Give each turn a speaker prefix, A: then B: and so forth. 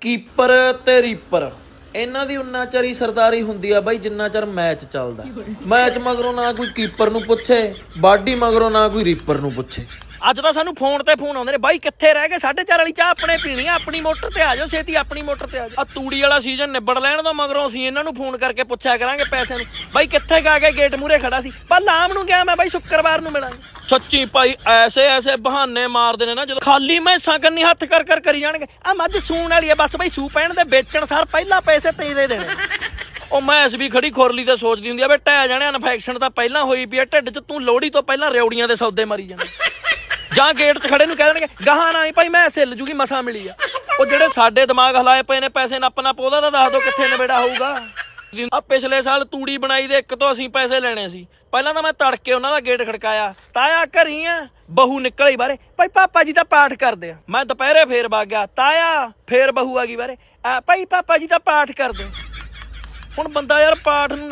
A: Keeper ਤੇ reaper. ਇਹਨਾਂ ਦੀ ਉਨਾ ਚਰੀ ਸਰਦਾਰੀ ਹੁੰਦੀ ਆ ਬਾਈ ਜਿੰਨਾ ਚਿਰ ਮੈਚ ਚੱਲਦਾ। ਮੈਚ ਮਗਰੋਂ ਨਾ ਕੋਈ ਕੀਪਰ ਨੂੰ ਪੁੱਛੇ ਬਾਡੀ ਮਗਰੋਂ ਨਾ ਕੋਈ ਰੀਪਰ ਨੂੰ ਪੁੱਛੇ।
B: ਅੱਜ ਤਾਂ ਸਾਨੂੰ ਫੋਨ ਤੇ ਫੋਨ ਆਉਂਦੇ ਨੇ ਬਾਈ ਕਿੱਥੇ ਰਹਿ ਗਏ? 4:30 ਵਾਲੀ ਚਾਹ ਆਪਣੇ ਪੀਣੀ ਆ ਆਪਣੀ ਮੋਟਰ ਤੇ ਆ ਜਾਓ ਛੇਤੀ ਆਪਣੀ ਮੋਟਰ ਤੇ ਆ ਜਾਓ। ਆ ਤੂੜੀ ਵਾਲਾ ਸੀਜ਼ਨ ਨਿਬੜ ਲੈਣ ਤੋਂ ਮਗਰੋਂ ਅਸੀਂ ਇਹਨਾਂ ਨੂੰ ਫੋਨ ਕਰਕੇ ਪੁੱਛਿਆ ਕਰਾਂਗੇ ਪੈਸੇ ਨੂੰ। ਬਾਈ ਕਿੱਥੇ ਗਾ ਕੇ ਗੇਟ ਮੂਰੇ ਖੜਾ ਸੀ। ਪਰ ਲਾਮ ਨੂੰ ਗਿਆ ਮੈਂ ਬਾਈ ਸ਼ੁੱਕਰਵਾਰ ਨੂੰ ਮਿਲਾਂਗੇ। ਸੱਚੀ ਭਾਈ ਐਸੇ ਐਸੇ ਬਹਾਨੇ ਮਾਰਦੇ ਨੇ ਨਾ ਜਦੋਂ ਖਾਲੀ ਮੈਸਾਂ ਕੰਨੀ ਹੱਥ ਕਰ ਕਰ ਕਰੀ ਜਾਣਗੇ। ਆ ਮੱਝ ਸੂਣ ਵਾਲੀ ਆ ਬਸ ਬਾਈ ਸੂ ਪੈਣ ਦੇ ਵੇਚਣ ਸਾਰ ਪਹਿਲਾਂ ਪੈਸੇ ਤੇਰੇ ਦੇਣੇ। ਉਹ ਮੈਸ ਵੀ ਖੜੀ ਖੁਰਲੀ ਤੇ ਸੋਚਦੀ ਹੁੰਦੀ ਆ ਵੇ ਟਹਿ ਜਾਣੇ ਇਨਫੈਕਸ਼ਨ ਤਾਂ ਪਹਿਲਾਂ ਹੋਈ ਪਈ ਆ, ਢਿੱਡ 'ਚ ਤੂੰ ਲੋੜੀ ਤੋਂ ਪਹਿਲਾਂ ਰਿਉੜੀਆਂ ਦੇ ਸੌਦੇ ਮਾਰੀ ਜਾਂਦਾ। ਜਾਂ ਗੇਟ 'ਚ ਖੜੇ ਨੂੰ ਕਹਿ ਦੇਣਗੇ, ਗਾਹਾਂ ਨਾ ਆਈ, ਭਾਈ ਮੈਂ ਸਿੱਲ ਜੂਗੀ, ਮਸਾ ਮਿਲੀ ਆ। ਉਹ ਜਿਹੜੇ ਸਾਡੇ ਦਿਮਾਗ ਹਲਾਏ ਪਏ ਨੇ, ਪੈਸੇ ਨੱਪ ਨੱਪ, ਉਹਦਾ ਤਾਂ ਦੱਸ ਦੋ ਕਿੱਥੇ ਨਵੇੜਾ ਹੋਊਗਾ। ਆ ਪਿਛਲੇ ਸਾਲ ਤੂੜੀ ਬਣਾਈ ਦੇ ਇੱਕ ਤੋਂ ਅਸੀਂ ਪੈਸੇ ਲੈਣੇ ਸੀ। ਪਹਿਲਾਂ ਤਾਂ ਮੈਂ ਤੜਕੇ ਉਹਨਾਂ ਦਾ ਗੇਟ ਖੜਕਾਇਆ, ਤਾਇਆ ਘਰੀ ਆ ਬਹੂ ਨਿਕਲੀ ਬਾਰੇ ਭਾਈ ਪਾਪਾ ਜੀ ਤਾਂ ਪਾਠ ਕਰਦੇ ਆ। ਮੈਂ ਦੁਪਹਿਰੇ ਫੇਰ ਵਗ ਗਿਆ। ਤਾਇਆ, ਫੇਰ ਬਹੂ ਆ ਗਈ ਬਾਰੇ ਆ ਭਾਈ ਪਾਪਾ ਜੀ ਤਾਂ ਪਾਠ ਕਰਦੇ ਹੁਣ ਬੰਦਾ ਯਾਰ ਪਾਠ ਨੂੰ